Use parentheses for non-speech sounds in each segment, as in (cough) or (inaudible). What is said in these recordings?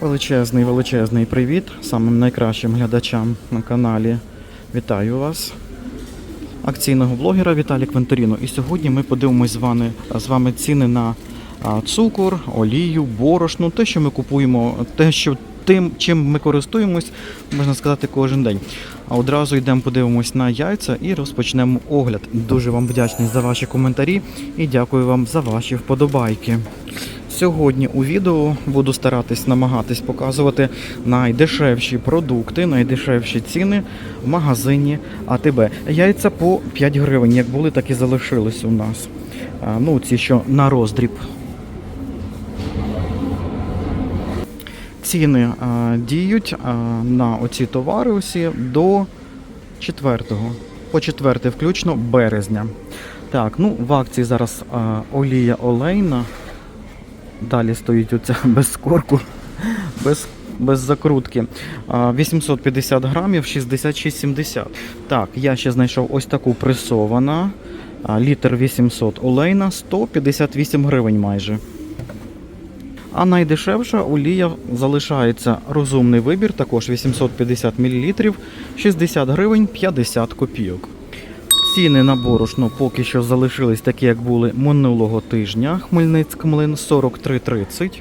Величезний, величезний привіт самим найкращим глядачам на каналі. Вітаю вас. Акційного блогера Віталік Венторіно. І сьогодні ми подивимось з вами, з вами ціни на цукор, олію, борошно, те, що ми купуємо, те, що тим, чим ми користуємось, можна сказати, кожен день. А одразу йдемо подивимось на яйця і розпочнемо огляд. Дуже вам вдячний за ваші коментарі і дякую вам за ваші вподобайки. Сьогодні у відео буду старатись намагатись показувати найдешевші продукти, найдешевші ціни в магазині АТБ. Яйця по 5 гривень, як були, так і залишились у нас. Ну, ці що на роздріб. Ціни а, діють а, на оці товари усі до 4 по 4 включно березня. Так, ну в акції зараз а, олія олейна. Далі стоїть оця (laughs) без корку, без, без закрутки. 850 грамів 66,70. Так, я ще знайшов ось таку пресована. Літр 800 олейна 158 гривень майже. А найдешевша олія залишається розумний вибір, також 850 мл, 60 гривень 50 копійок. Ціни на борошно поки що залишились такі, як були минулого тижня. Хмельницьк млин 43,30.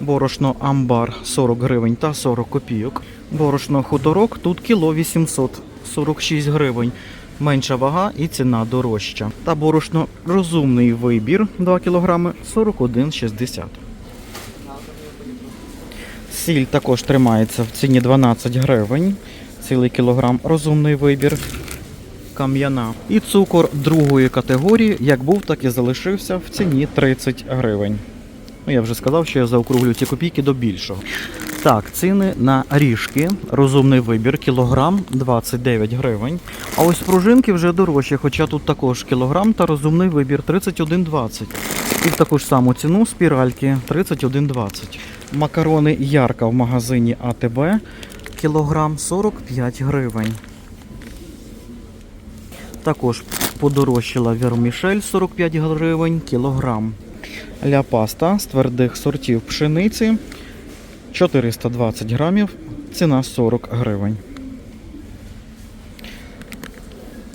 Борошно амбар 40 гривень та 40 копійок. Борошно хуторок тут кіло 846 гривень. Менша вага і ціна дорожча. Та борошно розумний вибір 2 кг 41,60. Сіль також тримається в ціні 12 гривень. Цілий кілограм розумний вибір кам'яна. І цукор другої категорії, як був, так і залишився в ціні 30 гривень. Ну, я вже сказав, що я заокруглю ці копійки до більшого. Так, ціни на ріжки. Розумний вибір, кілограм 29 гривень. А ось пружинки вже дорожчі, хоча тут також кілограм та розумний вибір 31,20. І в таку ж саму ціну спіральки 31,20. Макарони ярка в магазині АТБ. Кілограм 45 гривень. Також подорожчала вермішель 45 гривень кілограм. Ля паста з твердих сортів пшениці 420 грамів, ціна 40 гривень.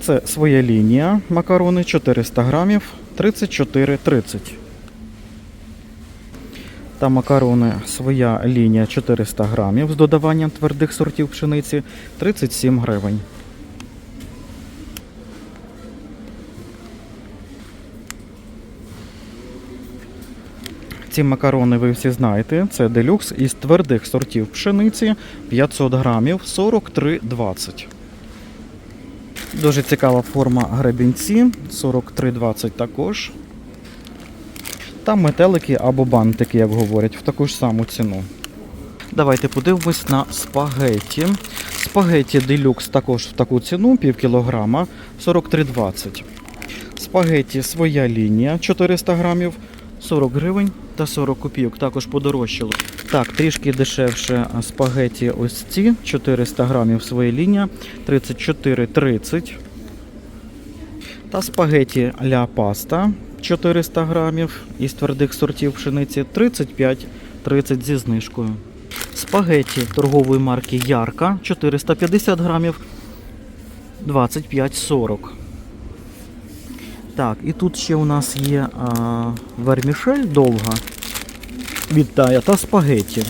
Це своя лінія макарони 400 грамів 34,30. Та макарони своя лінія 400 грамів з додаванням твердих сортів пшениці 37 гривень. Ці макарони ви всі знаєте. Це делюкс із твердих сортів пшениці 500 грамів 43,20. Дуже цікава форма гребінці 43,20 також. Та метелики або бантики, як говорять, в таку ж саму ціну. Давайте подивимось на спагеті. Спагеті делюкс також в таку ціну, пів кілограма 43,20. Спагеті своя лінія 400 грамів 40 гривень та 40 копійок. Також подорожчало. Так, трішки дешевше спагеті ось ці 400 грамів своя лінія 34,30. Та спагеті ля паста 400 грамів із твердих сортів пшениці 35,30 зі знижкою. Спагеті торгової марки Ярка 450 грамів 25,40. Так, і тут ще у нас є а, вермішель довга від Тая та спагеті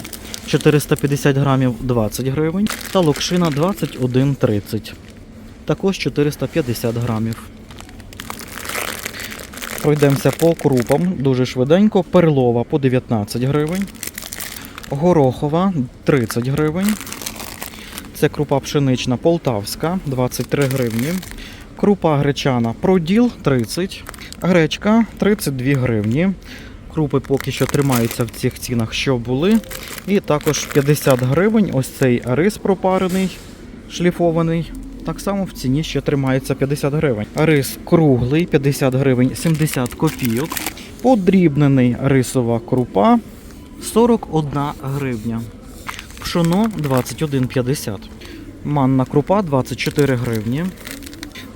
450 грамів 20 гривень та локшина 21,30. Також 450 грамів. Пройдемося по крупам дуже швиденько. Перлова по 19 гривень. Горохова 30 гривень. Це крупа пшенична полтавська 23 гривні. Крупа гречана проділ 30, гречка 32 гривні. Крупи поки що тримаються в цих цінах, що були. І також 50 гривень. Ось цей рис пропарений, шліфований. Так само в ціні ще тримається 50 гривень. Рис круглий 50 гривень 70 копійок. Подрібнений рисова крупа 41 гривня. Пшоно 21,50. Манна крупа 24 гривні.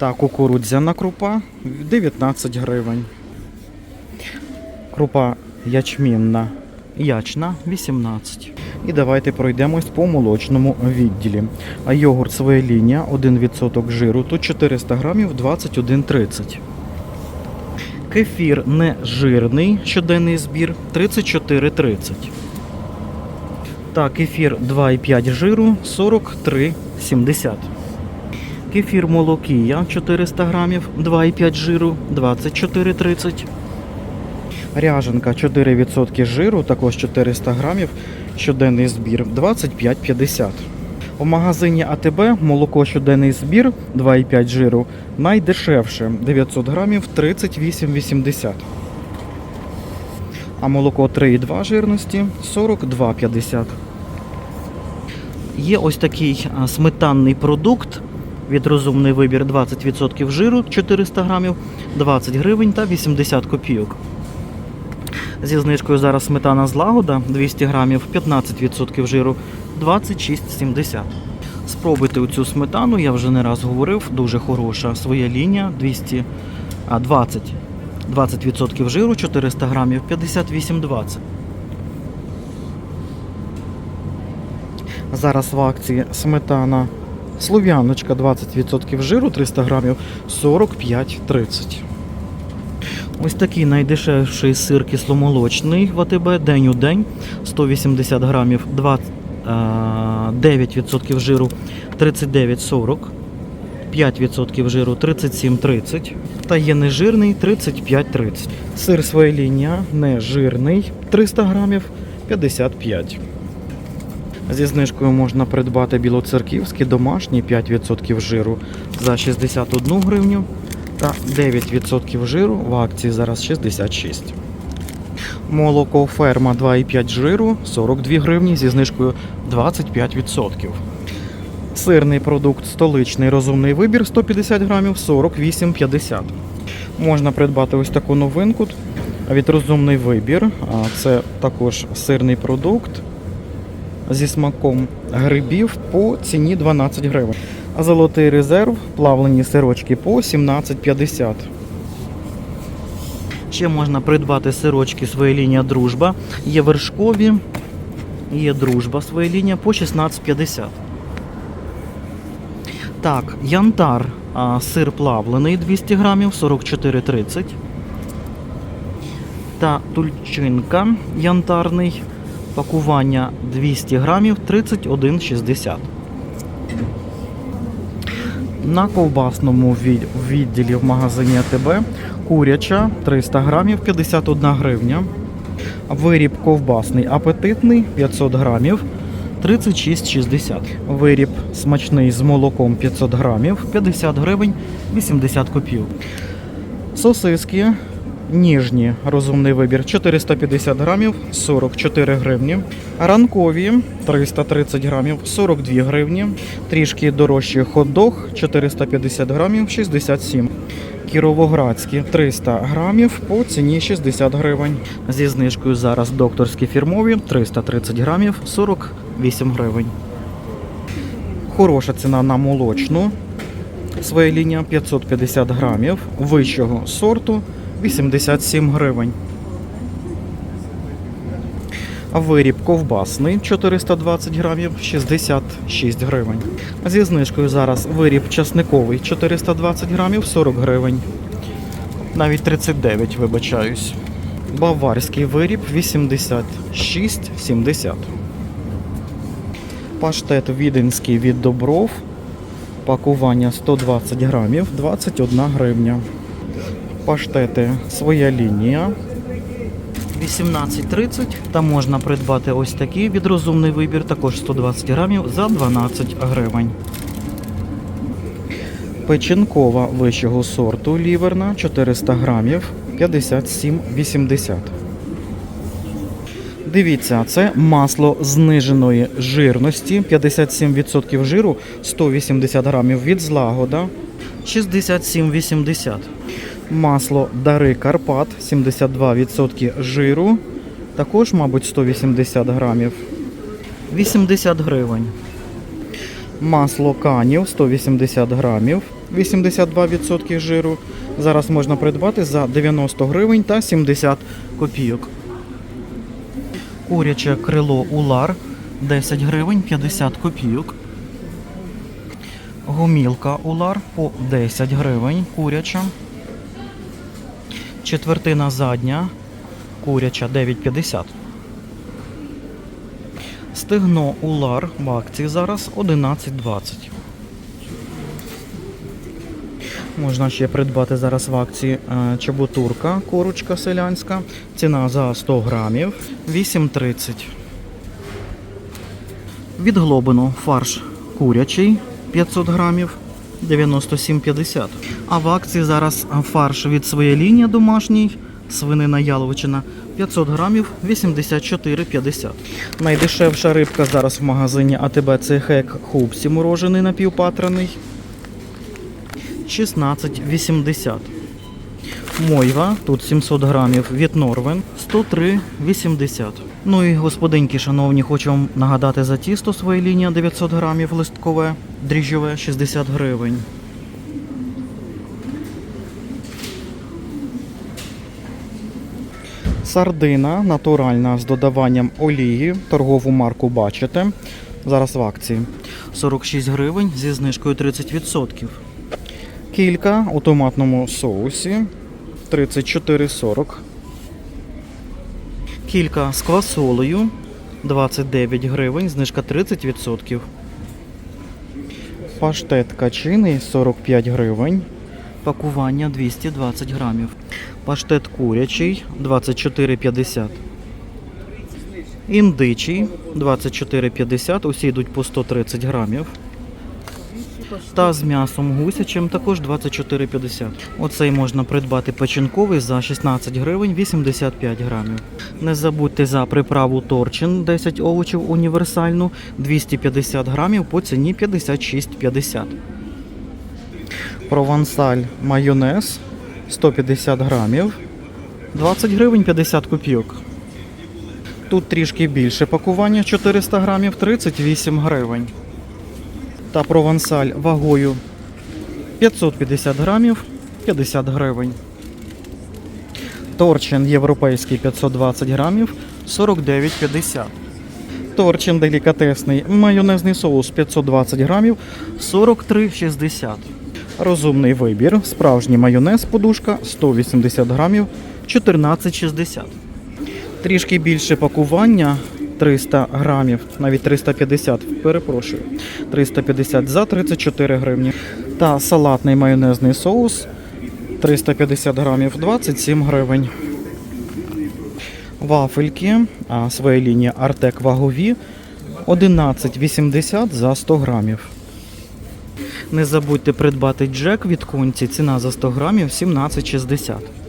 Та кукурудзяна крупа 19 гривень. Крупа ячмінна ячна 18. І давайте пройдемось по молочному відділі. А йогурт своя лінія, 1% жиру, тут 400 грамів 21,30. Кефір нежирний, щоденний збір 34,30. Та кефір 2,5 жиру 43,70. Кефір молокія 400 грамів, 2,5 жиру 24,30. Ряженка 4% жиру, також 400 грамів, щоденний збір 25,50. У магазині АТБ молоко щоденний збір 2,5 жиру найдешевше 900 грамів 38,80. А молоко 3,2 жирності 42,50. Є ось такий сметанний продукт від розумний вибір 20% жиру 400 грамів, 20 гривень та 80 копійок. Зі знижкою зараз сметана злагода 200 грамів, 15% жиру 26,70. Спробуйте оцю сметану, я вже не раз говорив, дуже хороша. Своя лінія 200, а 20. 20% жиру 400 грамів 58,20. Зараз в акції сметана Слов'яночка 20% жиру 300 грамів 45,30. Ось такий найдешевший сир кисломолочний в АТБ день у день 180 грамів 20, е, 9% жиру 39,40. 5% жиру 37,30 та є нежирний 35,30. Сир своя нежирний 300 грамів 55. Зі знижкою можна придбати білоцерківський домашній 5% жиру за 61 гривню та 9% жиру в акції зараз 66. Молоко ферма 2,5 жиру 42 гривні зі знижкою 25%. Сирний продукт столичний розумний вибір 150 грамів 48,50. Можна придбати ось таку новинку від розумний вибір. Це також сирний продукт зі смаком грибів по ціні 12 гривень. А золотий резерв плавлені сирочки по 17,50. Ще можна придбати сирочки своя лінія дружба. Є вершкові, є дружба своя лінія по 16,50. Так, янтар, сир плавлений 200 грамів 44,30. Та тульчинка янтарний, пакування 200 грамів 31,60. На ковбасному відділі в магазині АТБ куряча 300 грамів 51 гривня. Виріб ковбасний апетитний 500 грамів 36,60. Виріб смачний з молоком 500 грамів 50 гривень 80 копійок. Сосиски ніжні, розумний вибір 450 грамів 44 гривні. Ранкові 330 грамів 42 гривні. Трішки дорожчий хот-дог 450 грамів 67. Кіровоградські 300 грамів по ціні 60 гривень. Зі знижкою зараз докторські фірмові 330 грамів 48 гривень. Хороша ціна на молочну. Своя лінія 550 грамів вищого сорту 87 гривень. Виріб ковбасний 420 грамів 66 гривень. Зі знижкою зараз виріб часниковий 420 грамів 40 гривень. Навіть 39, вибачаюсь. Баварський виріб 86,70. Паштет віденський від добров. Пакування 120 грамів 21 гривня. Паштети своя лінія. 18.30 та можна придбати ось такі від розумний вибір, також 120 грамів за 12 гривень. Печінкова вищого сорту ліверна 400 грамів 57,80. Дивіться, це масло зниженої жирності, 57% жиру, 180 грамів від злагода, 67,80. Масло Дари Карпат, 72% жиру, також, мабуть, 180 грамів, 80 гривень. Масло канів 180 грамів, 82% жиру. Зараз можна придбати за 90 гривень та 70 копійок. Куряче крило улар 10 гривень 50 копійок. Гомілка улар по 10 гривень куряча. Четвертина задня куряча 9,50. Стегно улар в акції зараз 11,20. Можна ще придбати зараз в акції е, чебутурка, корочка селянська. Ціна за 100 грамів 8,30. Від фарш курячий 500 грамів 97,50. А в акції зараз фарш від своєї лінії домашній, свинина яловичина 500 грамів 84,50. Найдешевша рибка зараз в магазині АТБ це хек хупсі морожений напівпатраний 16,80. Мойва, тут 700 грамів від Норвен 103,80. Ну і господинки, шановні, хочу вам нагадати за тісто своє лінія 900 грамів листкове, дріжджове 60 гривень. Сардина натуральна з додаванням олії. Торгову марку бачите. Зараз в акції. 46 гривень зі знижкою 30%. Кілька у томатному соусі 34,40. Кілька з квасолею 29 гривень, знижка 30%. Паштет качиний 45 гривень. Пакування 220 грамів. Паштет курячий 24,50. Індичий 24,50. Усі йдуть по 130 грамів. Та з м'ясом гусячим також 24,50. Оцей можна придбати печінковий за 16 гривень 85 грамів. Не забудьте за приправу торчин 10 овочів універсальну 250 грамів по ціні 56,50. Провансаль майонез 150 грамів 20 гривень 50 копійок. Тут трішки більше пакування 400 грамів 38 гривень та провансаль вагою 550 грамів 50 гривень. Торчин європейський 520 грамів 49,50. Торчин делікатесний майонезний соус 520 грамів 43,60. Розумний вибір. Справжній майонез подушка 180 грамів 14,60. Трішки більше пакування 300 грамів, навіть 350, перепрошую. 350 за 34 гривні. Та салатний майонезний соус 350 грамів 27 гривень. Вафельки, а своя лінія Артек вагові 11,80 за 100 грамів. Не забудьте придбати джек від конці. Ціна за 100 грамів 17,60.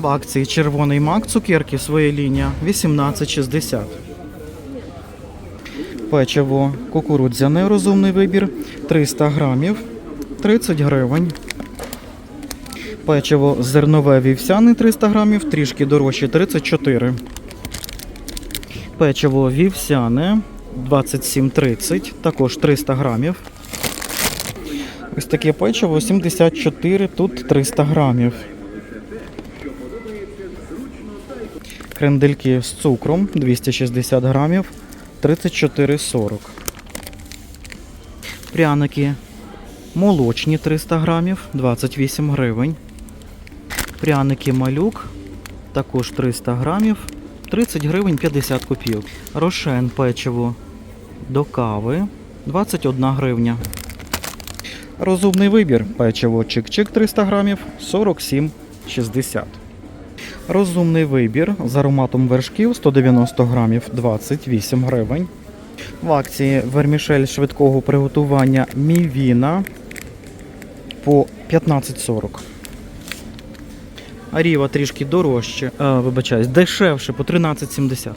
В акції червоний мак цукерки своя лінія 18,60. Печиво кукурудзяне розумний вибір 300 грамів 30 гривень. Печиво зернове вівсяне 300 грамів, трішки дорожче 34. Печиво вівсяне 27,30, також 300 грамів. Ось таке печиво 74, тут 300 грамів. Крендельки з цукром 260 грамів 34,40. Пряники молочні 300 грамів 28 гривень. Пряники малюк також 300 грамів 30 гривень 50 копійок. Рошен печиво до кави 21 гривня. Розумний вибір печиво чик-чик 300 грамів 47,60. Розумний вибір з ароматом вершків 190 грамів 28 гривень. В акції вермішель швидкого приготування Мівіна по 15,40. Аріва трішки дорожче, е, вибачаюсь, дешевше по 13,70.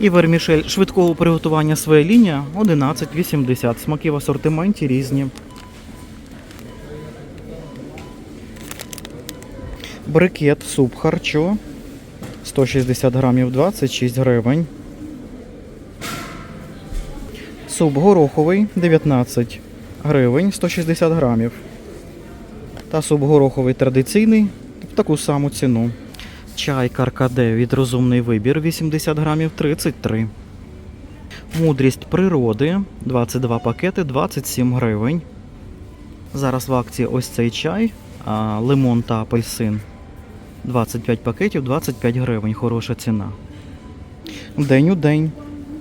І вермішель швидкого приготування своя лінія 11,80. Смаки в асортименті різні. Брикет суп харчо 160 грамів 26 гривень. Суп гороховий 19 гривень 160 грамів. Та суп гороховий традиційний в таку саму ціну. Чай Каркаде від розумний вибір 80 грамів 33. Мудрість природи 22 пакети 27 гривень. Зараз в акції ось цей чай, лимон та апельсин. 25 пакетів 25 гривень. Хороша ціна. День у день.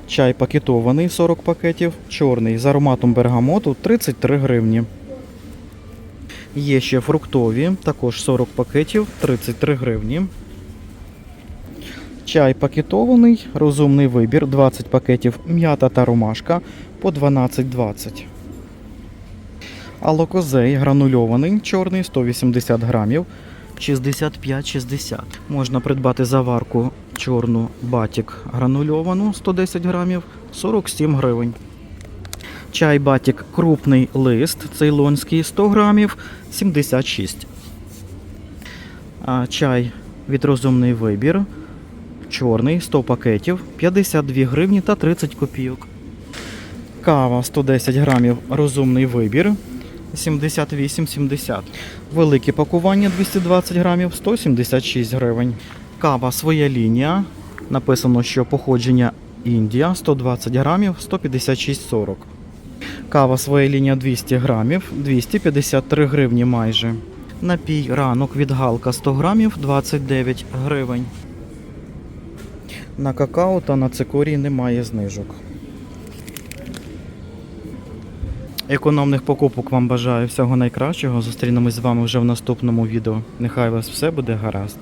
Чай пакетований 40 пакетів, чорний з ароматом бергамоту 33 гривні. Є ще фруктові, також 40 пакетів 33 гривні. Чай пакетований, розумний вибір, 20 пакетів м'ята та ромашка по 12,20. Алокозей гранульований, чорний 180 грамів, 65,60. Можна придбати заварку чорну батік гранульовану 110 грамів, 47 гривень. Чай батік крупний лист, цейлонський 100 грамів, 76. А чай від розумний вибір. Чорний 100 пакетів, 52 гривні та 30 копійок. Кава 110 грамів розумний вибір. 78,70. Велике пакування 220 грамів 176 гривень. Кава своя лінія. Написано, що походження Індія 120 грамів 156,40. Кава своя лінія 200 грамів 253 гривні майже. Напій ранок від Галка 100 грамів 29 гривень. На какао та на цикорій немає знижок. Економних покупок вам бажаю всього найкращого. Зустрінемось з вами вже в наступному відео. Нехай вас все буде гаразд.